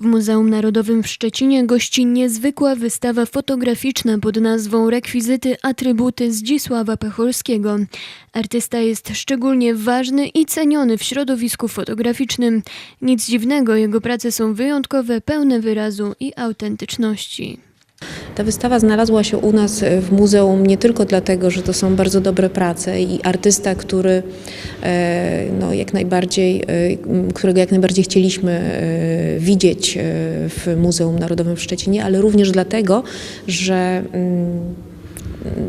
W Muzeum Narodowym w Szczecinie gości niezwykła wystawa fotograficzna pod nazwą Rekwizyty atrybuty Zdzisława Pecholskiego. Artysta jest szczególnie ważny i ceniony w środowisku fotograficznym. Nic dziwnego, jego prace są wyjątkowe, pełne wyrazu i autentyczności. Ta wystawa znalazła się u nas e, w muzeum nie tylko dlatego, że to są bardzo dobre prace i artysta, który e, no, jak najbardziej, e, którego jak najbardziej chcieliśmy widzieć w Muzeum Narodowym w Szczecinie, ale również dlatego, że mm,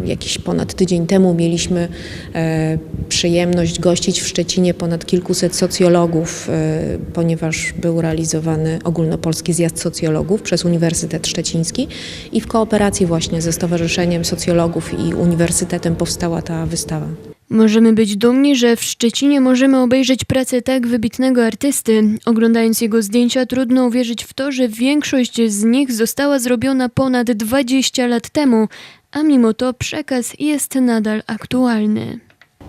jakiś ponad tydzień temu mieliśmy e, przyjemność gościć w Szczecinie ponad kilkuset socjologów, e, ponieważ był realizowany ogólnopolski zjazd socjologów przez Uniwersytet Szczeciński i w kooperacji właśnie ze Stowarzyszeniem Socjologów i Uniwersytetem powstała ta wystawa. Możemy być dumni, że w Szczecinie możemy obejrzeć pracę tak wybitnego artysty. Oglądając jego zdjęcia, trudno uwierzyć w to, że większość z nich została zrobiona ponad 20 lat temu, a mimo to przekaz jest nadal aktualny.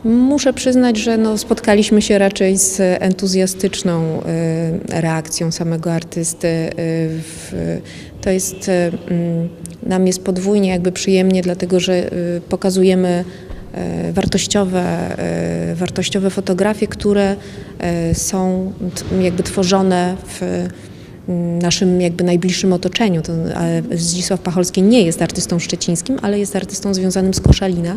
Muszę przyznać, że no, spotkaliśmy się raczej z entuzjastyczną e, reakcją samego artysty. w, to jest, e, mm, nam jest podwójnie jakby przyjemnie, dlatego że pokazujemy wartościowe, wartościowe fotografie, które są jakby tworzone w naszym jakby najbliższym otoczeniu. To, ale Zdzisław Pacholski nie jest artystą szczecińskim, ale jest artystą związanym z Koszalina.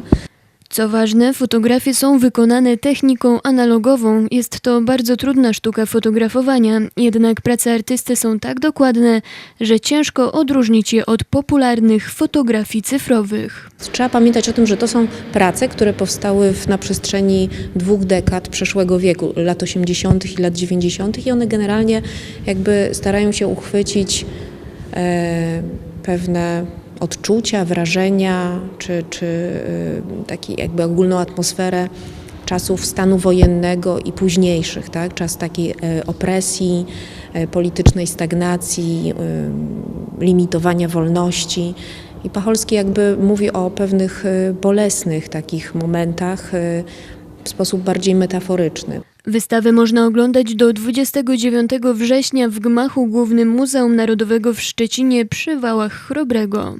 Co ważne, fotografie są wykonane techniką analogową. Jest to bardzo trudna sztuka fotografowania, jednak prace artysty są tak dokładne, że ciężko odróżnić je od popularnych fotografii cyfrowych. Trzeba pamiętać o tym, że to są prace, które powstały na przestrzeni dwóch dekad przeszłego wieku, lat 80. i lat 90. i one generalnie jakby starają się uchwycić e, pewne odczucia, wrażenia, czy, czy e, taki jakby ogólną atmosferę czasów stanu wojennego i późniejszych, tak? czas takiej e, opresji, e, politycznej stagnacji, limitowania wolności. I Pacholski jakby mówi o pewnych bolesnych takich momentach w sposób bardziej metaforyczny. Wystawę można oglądać do 29 września w gmachu głównym Muzeum Narodowego w Szczecinie przy Wałach Chrobrego.